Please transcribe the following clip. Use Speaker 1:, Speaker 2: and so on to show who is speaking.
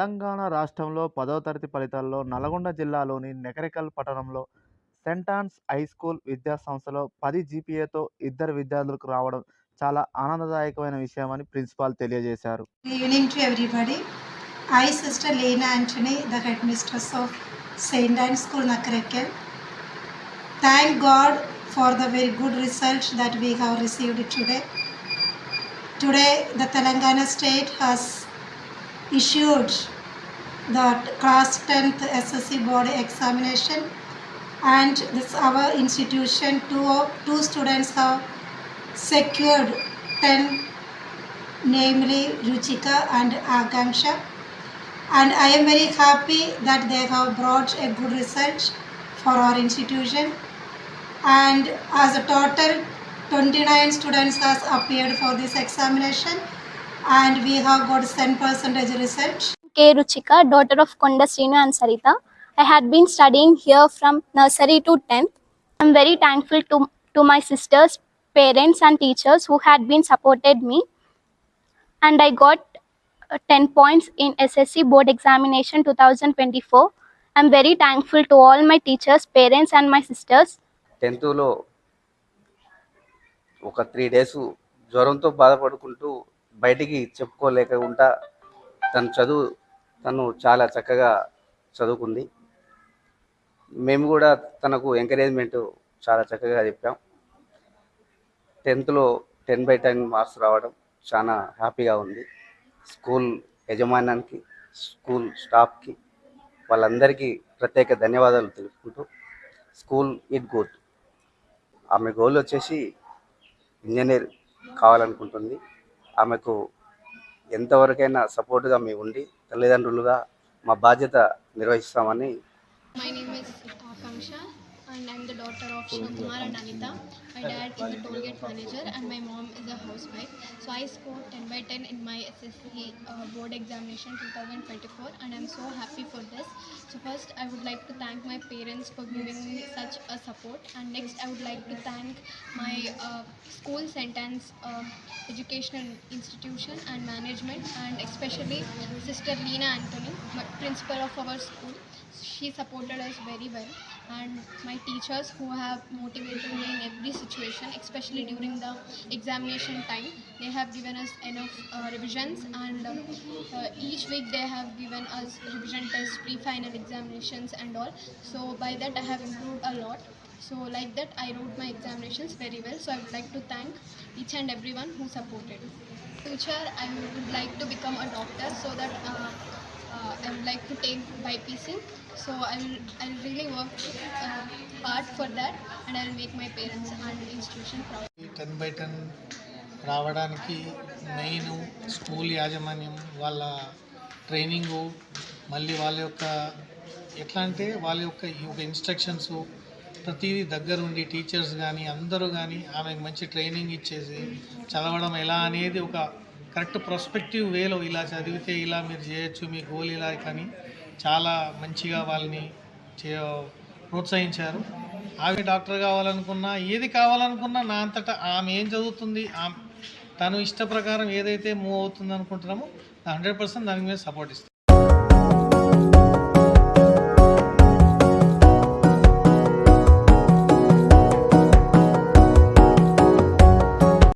Speaker 1: తెలంగాణ రాష్ట్రంలో పదో తరగతి ఫలితాల్లో నల్గొండ జిల్లాలోని నెకరికల్ పట్టణంలో సెంట్ ఆన్స్ హై స్కూల్ విద్యా సంస్థలో పది జీపీఏతో ఇద్దరు విద్యార్థులకు రావడం చాలా ఆనందదాయకమైన విషయం అని ప్రిన్సిపాల్ తెలియజేశారు.
Speaker 2: Evening to everybody I sister Leena Antony the head of Saint Ann school Nakrekal thank God for the very good result that we have received today today the Telangana state has issued the class 10th SSC board examination and this our institution two, two students have secured 10 namely Ruchika and Akanksha. And I am very happy that they have brought a good result for our institution. And as a total, 29 students has appeared for this examination and we have got 10 percentage result.
Speaker 3: K. Ruchika, daughter of Konda Srinu and Sarita. I had been studying here from nursery to 10th. I'm very thankful to, to my sisters, parents, and teachers who had been supported me. And I got uh, 10 points in SSC board examination 2024. I'm very thankful to all my teachers, parents, and my sisters.
Speaker 4: టెన్త్లో ఒక three days జ్వరంతో బాధపడుకుంటూ బయటికి చెప్పుకోలేకుండా తన చదువు తను చాలా చక్కగా చదువుకుంది. మేము కూడా తనకు ఎంకరేజ్మెంట్ చాలా చక్కగా చెప్పాం. టెన్త్లో టెన్ బై టెన్ మార్క్స్ రావడం చాలా హ్యాపీగా ఉంది. స్కూల్ యజమానానికి స్కూల్ స్టాఫ్కి వాళ్ళందరికీ ప్రత్యేక ధన్యవాదాలు తెలుపుకుంటూ స్కూల్ ఇట్ గుడ్. ఆమె గోల్ వచ్చేసి ఇంజనీర్ కావాలనుకుంటుంది. ఆమెకు ఎంతవరకైనా సపోర్ట్గా మేము ఉండి తల్లిదండ్రులుగా మా బాధ్యత నిర్వహిస్తామని
Speaker 5: My name is Akanksha and I'm the daughter of Shivakumar and Anita. My dad is a toll gate manager and my mom is a housewife. So I scored 10 by 10 in my SSC uh, board examination 2024 and I'm so happy for this. So first I would like to thank my parents for giving me such a support and next I would like to thank my uh, school sentence uh, educational institution and management and especially sister Leena Anthony, principal of our school she supported us very well and my teachers who have motivated me in every situation especially during the examination time. They have given us enough uh, revisions and um, uh, each week they have given us revision tests pre-final examinations and all. So by that i have improved a lot. So like that i wrote my examinations very well. So i would like to thank each and everyone who supported future i would like to become a doctor so that uh, uh, I would like to take BPC. So I will I will really work uh, hard for that, and I will make my parents and institution proud.
Speaker 6: Ten by ten రావడానికి main school యాజమాన్యం వాళ్ళ training మళ్ళీ వాళ్ళ యొక్క ఎట్లా అంటే వాళ్ళ యొక్క ఈ యొక్క ఇన్స్ట్రక్షన్స్ ప్రతిదీ దగ్గరుండి టీచర్స్ కానీ అందరూ కానీ ఆమెకు మంచి ట్రైనింగ్ ఇచ్చేసి చదవడం ఎలా అనేది ఒక కరెక్ట్ ప్రొస్పెక్టివ్ వేలో ఇలా చదివితే ఇలా మీరు చేయొచ్చు మీ గోల్ ఇలా కానీ చాలా మంచిగా వాళ్ళని చే ప్రోత్సహించారు. ఆమె డాక్టర్ కావాలనుకున్నా ఏది కావాలనుకున్నా నా అంతటా ఆమె ఏం చదువుతుంది ఆమె తను ఇష్ట ప్రకారం ఏదైతే మూవ్ అవుతుంది అనుకుంటున్నామో హండ్రెడ్ పర్సెంట్ దాని మీద సపోర్ట్ ఇస్తాం.